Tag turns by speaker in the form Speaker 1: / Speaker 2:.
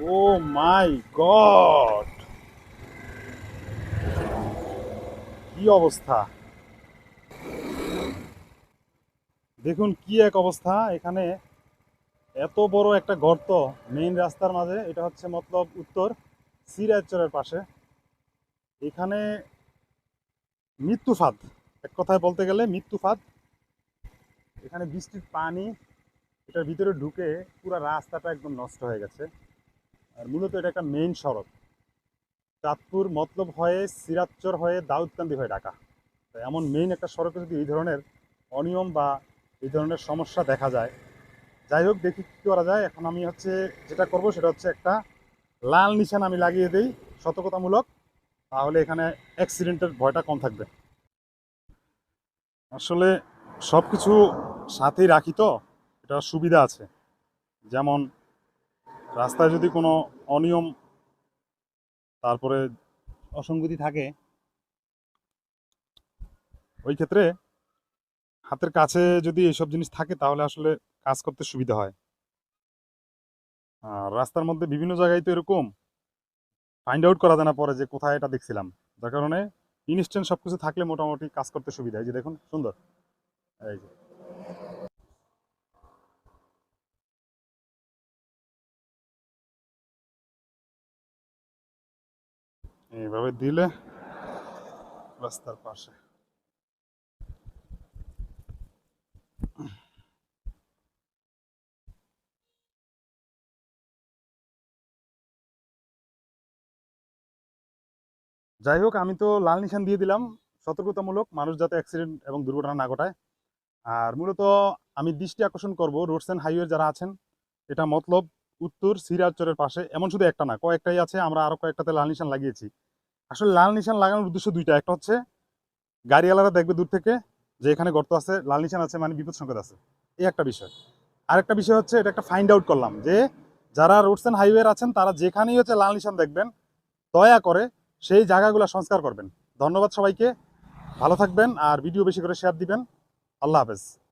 Speaker 1: ও মাই god কি অবস্থা? দেখুন কি এক অবস্থা, এখানে এত বড় একটা গর্ত মেইন রাস্তার মাঝে, এটা হচ্ছে মতলব উত্তর সিরাজচরের পাশে। এখানে মৃত্যুফাদ, এক কথায় বলতে গেলে মৃত্যু ফাঁদ এখানে বৃষ্টির পানি, এটার ভিতরে ঢুকে পুরো রাস্তাটা একদম নষ্ট হয়ে গেছে। আর মূলত এটা একটা মেইন সড়ক। চাঁদপুর মতলব হয়ে সিরাজচর হয়ে দাউদকান্দি হয়ে ঢাকা। তো এমন মেইন একটা সড়কে যদি এই ধরনের অনিয়ম বা এই ধরনের সমস্যা দেখা যায়, যাই হোক দেখি কী করা যায়। এখন আমি হচ্ছে যেটা করব সেটা হচ্ছে একটা লাল নিশান আমি লাগিয়ে দিই সতর্কতামূলক, তাহলে এখানে অ্যাক্সিডেন্টের ভয়টা কম থাকবে। আসলে সব কিছু সাথেই রাখি তো, এটা সুবিধা আছে। যেমন রাস্তায় যদি কোনো অনিয়ম, তারপরে অসঙ্গতি থাকে, ওই ক্ষেত্রে হাতের কাছে যদি এইসব জিনিস থাকে, তাহলে আসলে কাজ করতে সুবিধা হয়। আর রাস্তার মধ্যে বিভিন্ন জায়গায় তো এরকম ফাইন্ড আউট করা যায় না পরে যে কোথায় এটা দেখছিলাম। যার কারণে ইনস্ট্যান্ট সব কিছু থাকলে মোটামুটি কাজ করতে সুবিধা এই যে দেখুন, সুন্দর। এই যে। এইভাবে দিলে রাস্তার পাশে। যাই হোক, আমি তো লাল নিশান দিয়ে দিলাম। সতর্কতামূলক, মানুষ যাতে অ্যাক্সিডেন্ট এবং দুর্ঘটনা না ঘটায়। আর মূলত আমি দৃষ্টি আকর্ষণ করব রোডস অ্যান্ড হাইওয়ে যারা আছেন। এটা মতলব উত্তর সিরাজচরের পাশে, এমন শুধু একটা না, কয়েকটাই আছে। আমরা আরও কয়েকটাতে লাল নিশান লাগিয়েছি। আসলে লাল নিশান লাগানোর উদ্দেশ্য দুইটা। একটা হচ্ছে গাড়িওয়ালারা দেখবে দূর থেকে যে এখানে গর্ত আছে, লাল নিশান আছে মানে বিপদ সংকেত আছে। এই একটা বিষয়। আরেকটা বিষয় হচ্ছে এটা একটা ফাইন্ড আউট করলাম যে যারা রোডস অ্যান্ড হাইওয়ে আছেন, তারা যেখানেই হচ্ছে লাল নিশান দেখবেন, দয়া করে সেই জায়গাগুলো সংস্কার করবেন। ধন্যবাদ সবাইকে। ভালো থাকবেন আর ভিডিও বেশি করে শেয়ার দিবেন। আল্লাহ হাফেজ।